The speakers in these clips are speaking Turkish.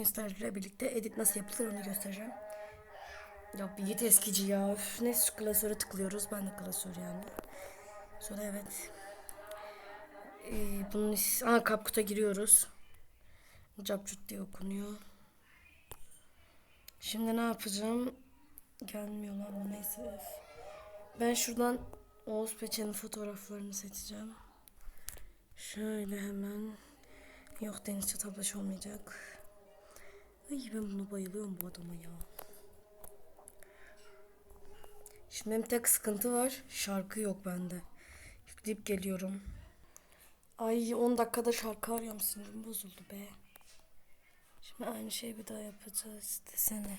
Bugün sizlerle birlikte edit nasıl yapılır onu göstereceğim. Ya bir git eskici ya. Üf, şu klasöre tıklıyoruz. Ben de klasör yani. Sonra evet. Ee, bunun Aa, CapCut'a giriyoruz. Capcut diye okunuyor. Şimdi ne yapacağım? Gelmiyor lan neyse. öf. Ben şuradan Oğuz Peçen'in fotoğraflarını seçeceğim. Şöyle hemen. Yok denizci tablaş olmayacak. Ay ben buna bayılıyorum bu adama ya. Şimdi benim tek sıkıntı var. Şarkı yok bende. Yükleyip geliyorum. Ay 10 dakikada şarkı arıyorum sinirim bozuldu be. Şimdi aynı şeyi bir daha yapacağız desene.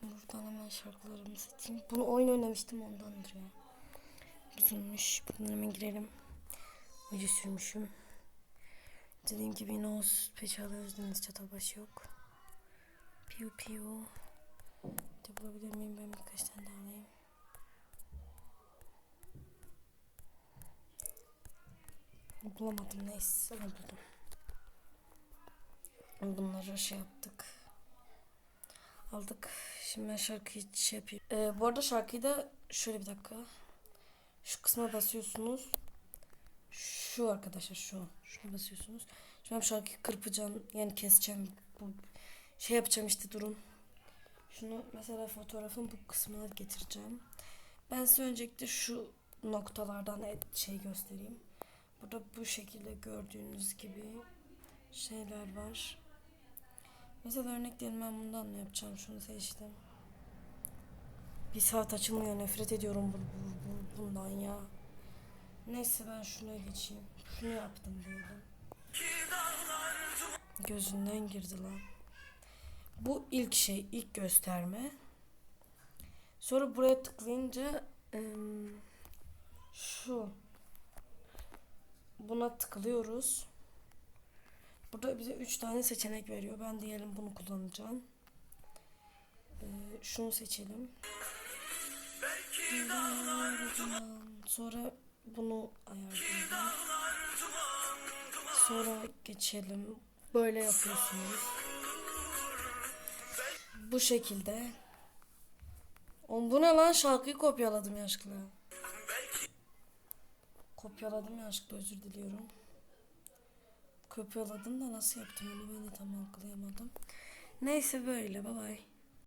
Şimdi buradan hemen şarkılarımı seçeyim. Bunu oyun oynamıştım ondandır ya. Bozulmuş. Buradan hemen girelim. Oje sürmüşüm. Dediğim gibi yine o peçe alıyoruz. Deniz çatabaş yok. Piu piu. De bulabilir miyim? Ben birkaç tane daha alayım. Bulamadım neyse ama buldum. Bunları şey yaptık. Aldık. Şimdi ben şarkıyı şey yapayım. Ee, bu arada şarkıyı da şöyle bir dakika. Şu kısma basıyorsunuz. Şu arkadaşlar şu. Şuna basıyorsunuz. Şimdi ben şarkıyı kırpacağım. Yani keseceğim. Bu şey yapacağım işte durun. Şunu mesela fotoğrafın bu kısmına getireceğim. Ben size öncelikle şu noktalardan şey göstereyim. Burada bu şekilde gördüğünüz gibi şeyler var. Mesela örnek diyelim ben bundan ne yapacağım? Şunu seçtim. Bir saat açılmıyor. Nefret ediyorum bu, bu- bu- bundan ya. Neyse ben şuna geçeyim. Şunu yaptım diyelim. Gözünden girdi lan. Bu ilk şey, ilk gösterme. Sonra buraya tıklayınca şu buna tıklıyoruz. Burada bize üç tane seçenek veriyor. Ben diyelim bunu kullanacağım. Ee, şunu seçelim. Sonra bunu ayarlayalım. Sonra geçelim. Böyle yapıyorsunuz. Bu şekilde. Oğlum bu ne lan şarkıyı kopyaladım yanlışlıkla. Kopyaladım yanlışlıkla özür diliyorum. Kopyaladım da nasıl yaptım onu ben de tam algılayamadım. Neyse böyle bye bye.